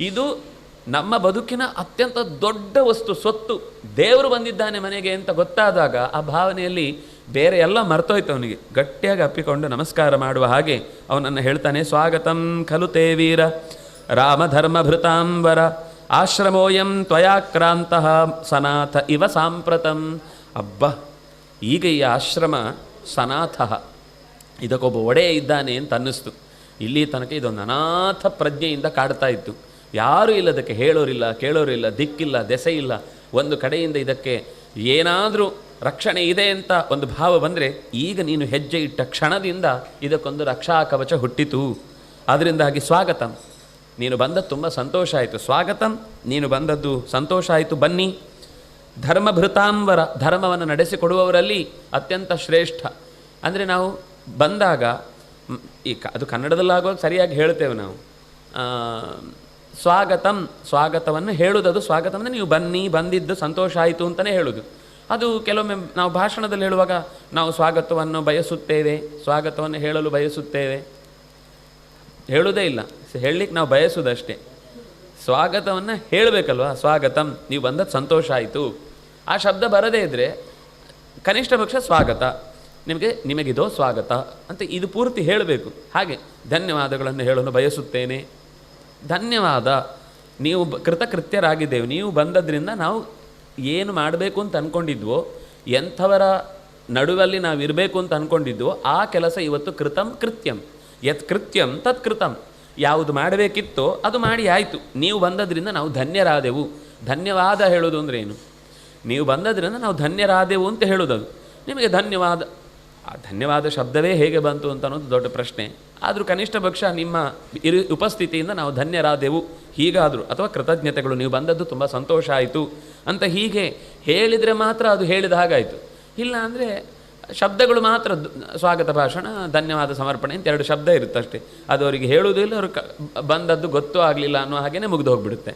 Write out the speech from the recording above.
ಇದು ನಮ್ಮ ಬದುಕಿನ ಅತ್ಯಂತ ದೊಡ್ಡ ವಸ್ತು, ಸ್ವತ್ತು. ದೇವರು ಬಂದಿದ್ದಾನೆ ಮನೆಗೆ ಅಂತ ಗೊತ್ತಾದಾಗ ಆ ಭಾವನೆಯಲ್ಲಿ ಬೇರೆ ಎಲ್ಲ ಮರ್ತೋಯ್ತು ಅವನಿಗೆ. ಗಟ್ಟಿಯಾಗಿ ಅಪ್ಪಿಕೊಂಡು ನಮಸ್ಕಾರ ಮಾಡುವ ಹಾಗೆ ಅವನನ್ನು ಹೇಳ್ತಾನೆ, ಸ್ವಾಗತಂ ಖಲು ತೇ ವೀರ ರಾಮಧರ್ಮಭೃತಾಂಬರ ಆಶ್ರಮೋಯಂ ತ್ವಯಾಕ್ರಾಂತ ಸನಾಥ ಇವ ಸಾಂಪ್ರತಂ. ಅಬ್ಬ, ಈಗ ಈ ಆಶ್ರಮ ಸನಾಥ. ಇದಕ್ಕೊಬ್ಬ ಒಡೆಯ ಇದ್ದಾನೆ ಅಂತ ಅನ್ನಿಸ್ತು. ಇಲ್ಲಿ ತನಕ ಇದೊಂದು ಅನಾಥ ಪ್ರಜ್ಞೆಯಿಂದ ಕಾಡ್ತಾ ಇತ್ತು. ಯಾರೂ ಇಲ್ಲದಕ್ಕೆ ಹೇಳೋರಿಲ್ಲ, ಕೇಳೋರಿಲ್ಲ, ದಿಕ್ಕಿಲ್ಲ ದೆಸೆ ಇಲ್ಲ ಒಂದು ಕಡೆಯಿಂದ ಇದಕ್ಕೆ ಏನಾದರೂ ರಕ್ಷಣೆ ಇದೆ ಅಂತ ಒಂದು ಭಾವ ಬಂದರೆ ಈಗ ನೀನು ಹೆಜ್ಜೆ ಇಟ್ಟ ಕ್ಷಣದಿಂದ ಇದಕ್ಕೊಂದು ರಕ್ಷಾ ಕವಚ ಹುಟ್ಟಿತು. ಅದರಿಂದಾಗಿ ಸ್ವಾಗತಂ. ನೀನು ಬಂದದ್ದು ತುಂಬ ಸಂತೋಷ ಆಯಿತು. ಸ್ವಾಗತಂ. ನೀನು ಬಂದದ್ದು ಸಂತೋಷ ಆಯಿತು. ಬನ್ನಿ. ಧರ್ಮಭೃತಾಂಬರ ಧರ್ಮವನ್ನು ನಡೆಸಿಕೊಡುವವರಲ್ಲಿ ಅತ್ಯಂತ ಶ್ರೇಷ್ಠ. ಅಂದರೆ ನಾವು ಬಂದಾಗ ಈ ಕ, ಅದು ಕನ್ನಡದಲ್ಲಾಗೋ ಸರಿಯಾಗಿ ಹೇಳ್ತೇವೆ ನಾವು. ಸ್ವಾಗತಂ, ಸ್ವಾಗತವನ್ನು ಹೇಳುವುದದು ಸ್ವಾಗತ ಅಂದರೆ ನೀವು ಬನ್ನಿ, ಬಂದಿದ್ದು, ಸಂತೋಷ ಆಯಿತು ಅಂತಲೇ ಹೇಳೋದು. ಅದು ಕೆಲವೊಮ್ಮೆ ನಾವು ಭಾಷಣದಲ್ಲಿ ಹೇಳುವಾಗ ನಾವು ಸ್ವಾಗತವನ್ನು ಬಯಸುತ್ತೇವೆ, ಸ್ವಾಗತವನ್ನು ಹೇಳಲು ಬಯಸುತ್ತೇವೆ. ಹೇಳುವುದೇ ಇಲ್ಲ. ಹೇಳಲಿಕ್ಕೆ ನಾವು ಬಯಸುವುದಷ್ಟೇ ಸ್ವಾಗತವನ್ನು ಹೇಳಬೇಕಲ್ವಾ? ಸ್ವಾಗತಂ, ನೀವು ಬಂದದ್ದು ಸಂತೋಷ ಆಯಿತು. ಆ ಶಬ್ದ ಬರದೇ ಇದ್ದರೆ ಕನಿಷ್ಠ ಪಕ್ಷ ಸ್ವಾಗತ. ನಿಮಗೆ, ನಿಮಗಿದೋ ಸ್ವಾಗತ ಅಂತ ಇದು ಪೂರ್ತಿ ಹೇಳಬೇಕು. ಹಾಗೆ ಧನ್ಯವಾದಗಳನ್ನು ಹೇಳಲು ಬಯಸುತ್ತೇನೆ. ಧನ್ಯವಾದ. ನೀವು ಕೃತಕೃತ್ಯರಾಗಿದ್ದೇವೆ. ನೀವು ಬಂದದ್ರಿಂದ ನಾವು ಏನು ಮಾಡಬೇಕು ಅಂತ ಅಂದ್ಕೊಂಡಿದ್ವೋ ಎಂಥವರ ನಡುವಲ್ಲಿ ನಾವು ಇರಬೇಕು ಅಂತ ಅಂದ್ಕೊಂಡಿದ್ವೋ ಆ ಕೆಲಸ ಇವತ್ತು ಕೃತಂ ಕೃತ್ಯಂ. ಯತ್ ಕೃತ್ಯಂ ತತ್ ಕೃತಂ. ಯಾವುದು ಮಾಡಬೇಕಿತ್ತೋ ಅದು ಮಾಡಿ ಆಯಿತು. ನೀವು ಬಂದದ್ರಿಂದ ನಾವು ಧನ್ಯರಾದೆವು. ಧನ್ಯವಾದ ಹೇಳೋದು ಅಂದರೆ ಏನು? ನೀವು ಬಂದದ್ರಿಂದ ನಾವು ಧನ್ಯರಾದೆವು ಅಂತ ಹೇಳೋದು ಅದು ನಿಮಗೆ ಧನ್ಯವಾದ ಆ ಧನ್ಯವಾದ ಶಬ್ದವೇ ಹೇಗೆ ಬಂತು ಅಂತ ಅನ್ನೋದು ದೊಡ್ಡ ಪ್ರಶ್ನೆ. ಆದರೂ ಕನಿಷ್ಠ ಪಕ್ಷ ನಿಮ್ಮ ಇರು ಉಪಸ್ಥಿತಿಯಿಂದ ನಾವು ಧನ್ಯರಾದೆವು. ಹೀಗಾದರೂ ಅಥವಾ ಕೃತಜ್ಞತೆಗಳು, ನೀವು ಬಂದದ್ದು ತುಂಬ ಸಂತೋಷ ಆಯಿತು ಅಂತ ಹೀಗೆ ಹೇಳಿದರೆ ಮಾತ್ರ ಅದು ಹೇಳಿದ ಹಾಗಾಯಿತು. ಇಲ್ಲ ಅಂದರೆ ಶಬ್ದಗಳು ಮಾತ್ರ ಸ್ವಾಗತ ಭಾಷಣ, ಧನ್ಯವಾದ ಸಮರ್ಪಣೆ ಅಂತ ಎರಡು ಶಬ್ದ ಇರುತ್ತೆ ಅಷ್ಟೇ ಅದು ಅವರಿಗೆ ಹೇಳುವುದಿಲ್ಲ ಅವರು ಬಂದದ್ದು ಗೊತ್ತೂ ಆಗಲಿಲ್ಲ ಅನ್ನೋ ಹಾಗೇ ಮುಗಿದು ಹೋಗ್ಬಿಡುತ್ತೆ.